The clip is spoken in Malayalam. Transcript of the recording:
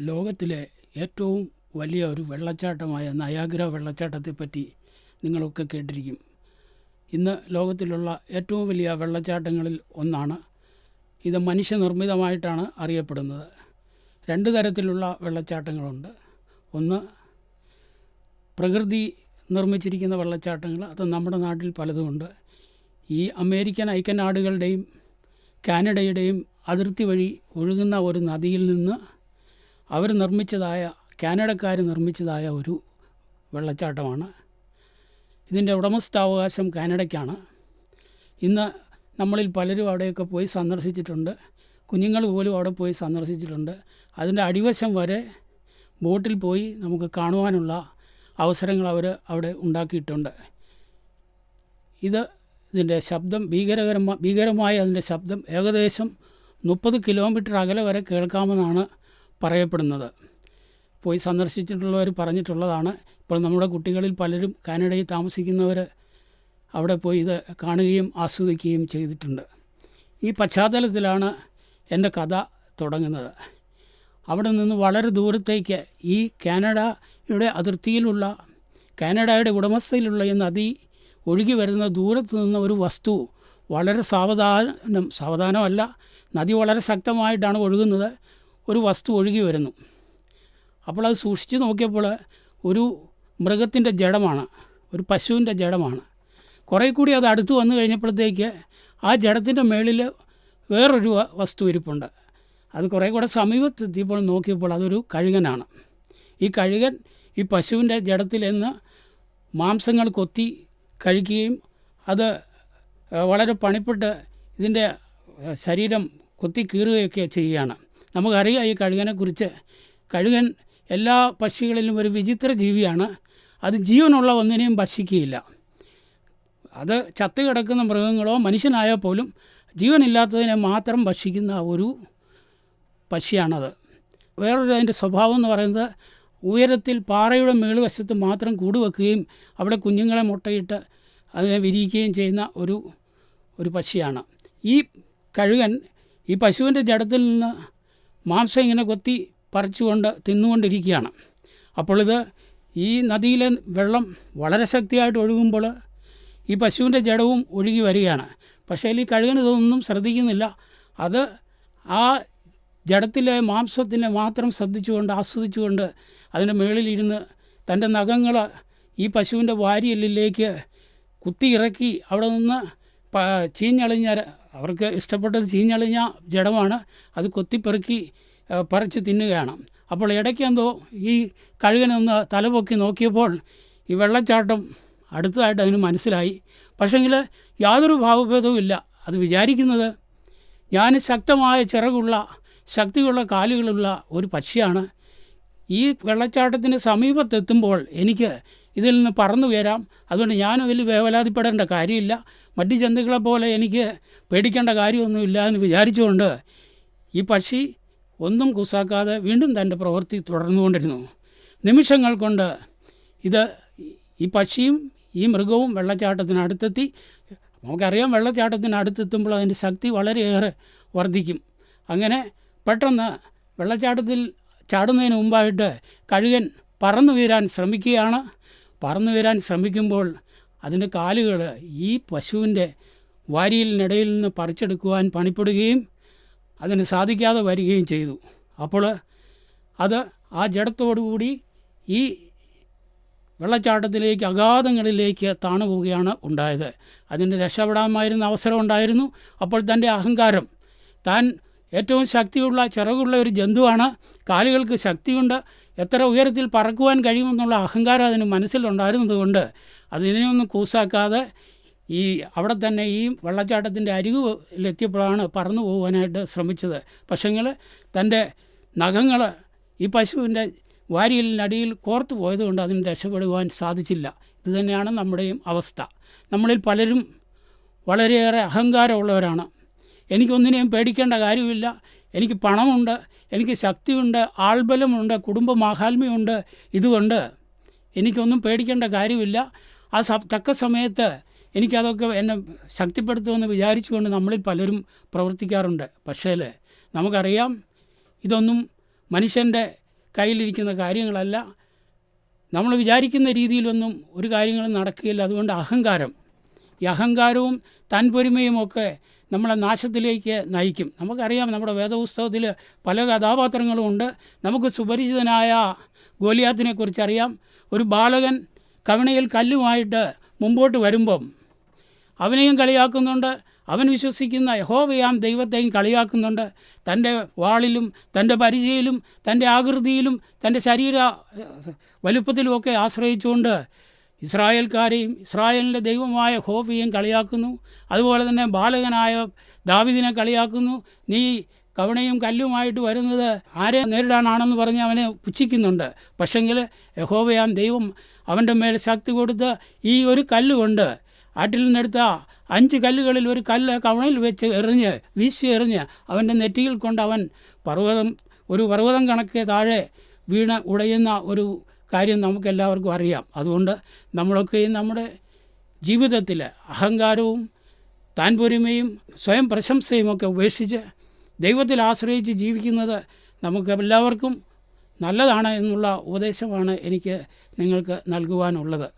ലോകത്തിലെ ഏറ്റവും വലിയ ഒരു വെള്ളച്ചാട്ടമായ നയാഗ്ര വെള്ളച്ചാട്ടത്തെപ്പറ്റി നിങ്ങളൊക്കെ കേട്ടിരിക്കും. ഇന്ന് ലോകത്തിലുള്ള ഏറ്റവും വലിയ വെള്ളച്ചാട്ടങ്ങളിൽ ഒന്നാണ് ഇത് മനുഷ്യനിർമ്മിതമായിട്ടാണ് അറിയപ്പെടുന്നത്. രണ്ട് തരത്തിലുള്ള വെള്ളച്ചാട്ടങ്ങളുണ്ട്. ഒന്ന് പ്രകൃതി നിർമ്മിച്ചിരിക്കുന്ന വെള്ളച്ചാട്ടങ്ങൾ അത് നമ്മുടെ നാട്ടിൽ പലതുമുണ്ട് ഈ അമേരിക്കൻ ഐക്യനാടുകളുടെയും കാനഡയുടെയും അതിർത്തി വഴി ഒഴുകുന്ന ഒരു നദിയിൽ നിന്ന് അവർ നിർമ്മിച്ചതായ കാനഡക്കാർ നിർമ്മിച്ചതായ ഒരു വെള്ളച്ചാട്ടമാണ്. ഇതിന്റെ ഉടമസ്ഥാവകാശം കാനഡയ്ക്കാണ്. ഇന്ന് നമ്മളിൽ പലരും അവിടെയൊക്കെ പോയി സന്ദർശിച്ചിട്ടുണ്ട്. കുഞ്ഞുങ്ങൾ പോലും അവിടെ പോയി സന്ദർശിച്ചിട്ടുണ്ട്. അതിന്റെ അടിവശം വരെ ബോട്ടിൽ പോയി നമുക്ക് കാണുവാനുള്ള അവസരങ്ങൾ അവർ അവിടെ ഉണ്ടാക്കിയിട്ടുണ്ട്. ഇത് ഇതിന്റെ ശബ്ദം ഭീകരകരമായ ഭീകരമായ അതിന്റെ ശബ്ദം ഏകദേശം മുപ്പത് കിലോമീറ്റർ അകലെ വരെ കേൾക്കാമെന്നാണ് പറയപ്പെടുന്നത്. പോയി സന്ദർശിച്ചിട്ടുള്ളവർ പറഞ്ഞിട്ടുള്ളതാണ്. ഇപ്പോൾ നമ്മുടെ കുട്ടികളിൽ പലരും കാനഡയിൽ താമസിക്കുന്നവർ അവിടെ പോയി ഇത് കാണുകയും ആസ്വദിക്കുകയും ചെയ്തിട്ടുണ്ട്. ഈ പശ്ചാത്തലത്തിലാണ് എന്റെ കഥ തുടങ്ങുന്നത്. അവിടെ നിന്ന് വളരെ ദൂരത്തേക്ക് ഈ കാനഡയുടെ അതിർത്തിയിലുള്ള കാനഡയുടെ ഉടമസ്ഥയിലുള്ള ഈ നദി ഒഴുകി വരുന്ന ദൂരത്ത് നിന്ന് ഒരു വസ്തു വളരെ സാവധാനം സാവധാനമല്ല നദി വളരെ ശക്തമായിട്ടാണ് ഒഴുകുന്നത്. ഒരു വസ്തു ഒഴുകി വരുന്നു. അപ്പോൾ അത് സൂക്ഷിച്ച് നോക്കിയപ്പോൾ ഒരു മൃഗത്തിന്റെ ജഡമാണ് ഒരു പശുവിന്റെ ജഡമാണ്. കുറേ കൂടി അത് അടുത്ത് വന്നു കഴിഞ്ഞപ്പോഴത്തേക്ക് ആ ജഡത്തിന്റെ മേളിൽ വേറൊരു വസ്തു ഇരിപ്പുണ്ട്. അത് കുറേ കൂടെ സമീപത്തെത്തിയപ്പോൾ നോക്കിയപ്പോൾ അതൊരു കഴുകനാണ്. ഈ കഴുകൻ ഈ പശുവിന്റെ ജഡത്തിൽ നിന്ന് മാംസങ്ങൾ കൊത്തി കഴിക്കുകയും അത് വളരെ പണിപ്പെട്ട് ഇതിന്റെ ശരീരം കൊത്തി കീറുകയൊക്കെ ചെയ്യുകയാണ്. നമുക്കറിയാം ഈ കഴുകനെക്കുറിച്ച്. കഴുകൻ എല്ലാ പക്ഷികളിലും ഒരു വിചിത്ര ജീവിയാണ്. അത് ജീവനുള്ള ഒന്നിനെയും ഭക്ഷിക്കുകയില്ല. അത് ചത്തു കിടക്കുന്ന മൃഗങ്ങളോ മനുഷ്യനായാൽ പോലും ജീവനില്ലാത്തതിനെ മാത്രം ഭക്ഷിക്കുന്ന ഒരു പക്ഷിയാണത്. വേറൊരു അതിന്റെ സ്വഭാവം എന്ന് പറയുന്നത് ഉയരത്തിൽ പാറയുടെ മേളുവശത്ത് മാത്രം കൂട് വെക്കുകയും അവിടെ കുഞ്ഞുങ്ങളെ മുട്ടയിട്ട് അതിനെ വിരിയിക്കുകയും ചെയ്യുന്ന ഒരു ഒരു പക്ഷിയാണ്. ഈ കഴുകൻ ഈ പശുവിന്റെ ജടത്തിൽ നിന്ന് മാംസം ഇങ്ങനെ കൊത്തി പറിച്ചുകൊണ്ട് തിന്നുകൊണ്ടിരിക്കുകയാണ്. അപ്പോൾ ഈ നദിയിലെ വെള്ളം വളരെ ശക്തിയായിട്ട് ഒഴുകുമ്പോൾ ഈ പശുവിന്റെ ജഡവും ഒഴുകി വരികയാണ്. പക്ഷേ ഈ കഴുകൻ ഇതൊന്നും ശ്രദ്ധിക്കുന്നില്ല. അത് ആ ജഡത്തിലെ മാംസത്തിനെ മാത്രം ശ്രദ്ധിച്ചുകൊണ്ട് ആസ്വദിച്ചുകൊണ്ട് അതിന്റെ മുകളിലിരുന്ന് തന്റെ നഖങ്ങൾ ഈ പശുവിന്റെ വാരിയെല്ലിലേക്ക് കുത്തി ഇറക്കി അവിടെ നിന്ന് ചീഞ്ഞളിഞ്ഞ അവർക്ക് ഇഷ്ടപ്പെട്ടത് ചീഞ്ഞളിഞ്ഞ ജഡമാണ്. അത് കൊത്തിപ്പെറുക്കി പറിച്ച് തിന്നുകയാണ്. അപ്പോൾ ഇടയ്ക്കെന്തോ ഈ കഴുകനൊന്ന് തലപൊക്കി നോക്കിയപ്പോൾ ഈ വെള്ളച്ചാട്ടം അടുത്തതായിട്ട് അതിന് മനസ്സിലായി. പക്ഷെങ്കിൽ യാതൊരു ഭാവഭേദവും ഇല്ല. അത് വിചാരിക്കുന്നത് ഞാൻ ശക്തമായ ചിറകുള്ള ശക്തിയുള്ള കാലുകളുള്ള ഒരു പക്ഷിയാണ്. ഈ വെള്ളച്ചാട്ടത്തിന് സമീപത്തെത്തുമ്പോൾ എനിക്ക് ഇതിൽ നിന്ന് പറന്നു വരാം. അതുകൊണ്ട് ഞാൻ വലിയ വേവലാതിപ്പെടേണ്ട കാര്യമില്ല. മറ്റു ജന്തുക്കളെ പോലെ എനിക്ക് പേടിക്കേണ്ട കാര്യമൊന്നുമില്ല എന്ന് വിചാരിച്ചുകൊണ്ട് ഈ പക്ഷി ഒന്നും കുസാക്കാതെ വീണ്ടും തന്റെ പ്രവൃത്തി തുടർന്നുകൊണ്ടിരുന്നു. നിമിഷങ്ങൾ കൊണ്ട് ഇത് ഈ പക്ഷിയും ഈ മൃഗവും വെള്ളച്ചാട്ടത്തിനടുത്തെത്തി. നമുക്കറിയാം വെള്ളച്ചാട്ടത്തിനടുത്തെത്തുമ്പോൾ അതിന്റെ ശക്തി വളരെയേറെ വർദ്ധിക്കും. അങ്ങനെ പെട്ടെന്ന് വെള്ളച്ചാട്ടത്തിൽ ചാടുന്നതിന് മുമ്പായിട്ട് കഴുകൻ പറന്നു വീരാൻ ശ്രമിക്കുകയാണ്. പറന്നു വീരാൻ ശ്രമിക്കുമ്പോൾ അതിന്റെ കാലുകൾ ഈ പശുവിന്റെ വാരിയിലിനിടയിൽ നിന്ന് പറിച്ചെടുക്കുവാൻ പണിപ്പെടുകയും അതിന് സാധിക്കാതെ വരികയും ചെയ്തു. അപ്പോൾ അത് ആ ജഡത്തോടുകൂടി ഈ വെള്ളച്ചാട്ടത്തിലേക്ക് അഗാധങ്ങളിലേക്ക് താണു പോവുകയാണ് ഉണ്ടായത്. അതിന് രക്ഷപ്പെടാമായിരുന്ന അവസരം ഉണ്ടായിരുന്നു. അപ്പോൾ തന്റെ അഹങ്കാരം താൻ ഏറ്റവും ശക്തിയുള്ള ചിറകുള്ള ഒരു ജന്തുവാണ്. കാലുകൾക്ക് ശക്തിയുണ്ട്. എത്ര ഉയരത്തിൽ പറക്കുവാൻ കഴിയുമെന്നുള്ള അഹങ്കാരം അതിന് മനസ്സിലുണ്ടായിരുന്നതുകൊണ്ട് അതിനെയൊന്നും കൂസാക്കാതെ ഈ അവിടെ തന്നെ ഈ വെള്ളച്ചാട്ടത്തിന്റെ അരികിലെത്തിയപ്പോഴാണ് പറന്നു പോകാനായിട്ട് ശ്രമിച്ചത്. പക്ഷെങ്കിൽ തന്റെ നഖങ്ങൾ ഈ പശുവിന്റെ വാരിയലിനടിയിൽ കോർത്തു പോയതുകൊണ്ട് അതിന് രക്ഷപ്പെടുവാൻ സാധിച്ചില്ല. ഇതുതന്നെയാണ് നമ്മുടെയും അവസ്ഥ. നമ്മളിൽ പലരും വളരെയേറെ അഹങ്കാരമുള്ളവരാണ്. എനിക്കൊന്നിനെയും പേടിക്കേണ്ട കാര്യമില്ല. എനിക്ക് പണമുണ്ട് എനിക്ക് ശക്തിയുണ്ട് ആൾബലമുണ്ട് കുടുംബ മാഹാത്മ്യമുണ്ട് ഇതുകൊണ്ട് എനിക്കൊന്നും പേടിക്കേണ്ട കാര്യമില്ല. ആ തക്ക സമയത്ത് എനിക്കതൊക്കെ എന്നെ ശക്തിപ്പെടുത്തുമെന്ന് വിചാരിച്ചുകൊണ്ട് നമ്മളിൽ പലരും പ്രവർത്തിക്കാറുണ്ട്. പക്ഷേ നമുക്കറിയാം ഇതൊന്നും മനുഷ്യന്റെ കയ്യിലിരിക്കുന്ന കാര്യങ്ങളല്ല. നമ്മൾ വിചാരിക്കുന്ന രീതിയിലൊന്നും ഒരു കാര്യങ്ങളും നടക്കുകയില്ല. അതുകൊണ്ട് അഹങ്കാരം. ഈ അഹങ്കാരവും തൻപൊരുമയും ഒക്കെ നമ്മളെ നാശത്തിലേക്ക് നയിക്കും. നമുക്കറിയാം നമ്മുടെ വേദപുസ്തകത്തിൽ പല കഥാപാത്രങ്ങളും ഉണ്ട്. നമുക്ക് സുപരിചിതനായ ഗോലിയാത്തിനെക്കുറിച്ച് അറിയാം ഒരു ബാലകൻ കവിണയിൽ കല്ലുമായിട്ട് മുമ്പോട്ട് വരുമ്പം അവനെയും കളിയാക്കുന്നുണ്ട്. അവൻ വിശ്വസിക്കുന്ന യഹോവയാം ദൈവത്തെയും കളിയാക്കുന്നുണ്ട്. തന്റെ വാളിലും തന്റെ പരിചയയിലും തന്റെ ആകൃതിയിലും തന്റെ ശരീര വലുപ്പത്തിലുമൊക്കെ ആശ്രയിച്ചുകൊണ്ട് ഇസ്രായേൽക്കാരെയും ഇസ്രായേലിന്റെ ദൈവമായ ഹോഫിയെയും കളിയാക്കുന്നു. അതുപോലെ തന്നെ ബാലകനായ ദാവിദിനെ കളിയാക്കുന്നു. നീ കവണയും കല്ലുമായിട്ട് വരുന്നത് ആരെ നേരിടാനാണെന്ന് പറഞ്ഞ് അവനെ പുച്ഛിക്കുന്നുണ്ട്. പക്ഷെങ്കിൽ യഹോവയാൻ ദൈവം അവന്റെ മേൽ ശക്തി കൊടുത്ത് ഈ ഒരു കല്ലുകൊണ്ട് ആട്ടിൽ നിന്നെടുത്ത അഞ്ച് കല്ലുകളിൽ ഒരു കല്ല് കവണയിൽ വെച്ച് എറിഞ്ഞ് വീശി എറിഞ്ഞ് അവന്റെ നെറ്റിയിൽ കൊണ്ട് അവൻ പർവതം ഒരു പർവതം കണക്കെ താഴെ വീണ് ഉടയുന്ന ഒരു കാര്യം നമുക്കെല്ലാവർക്കും അറിയാം. അതുകൊണ്ട് നമ്മളൊക്കെ നമ്മുടെ ജീവിതത്തിൽ അഹങ്കാരവും താൻപൊരുമയും സ്വയം പ്രശംസയും ഒക്കെ ഉപേക്ഷിച്ച് ദൈവത്തിൽ ആശ്രയിച്ച് ജീവിക്കുന്നത് നമുക്ക് എല്ലാവർക്കും നല്ലതാണ് എന്നുള്ള ഉപദേശമാണ് എനിക്ക് നിങ്ങൾക്ക് നൽകുവാനുള്ളത്.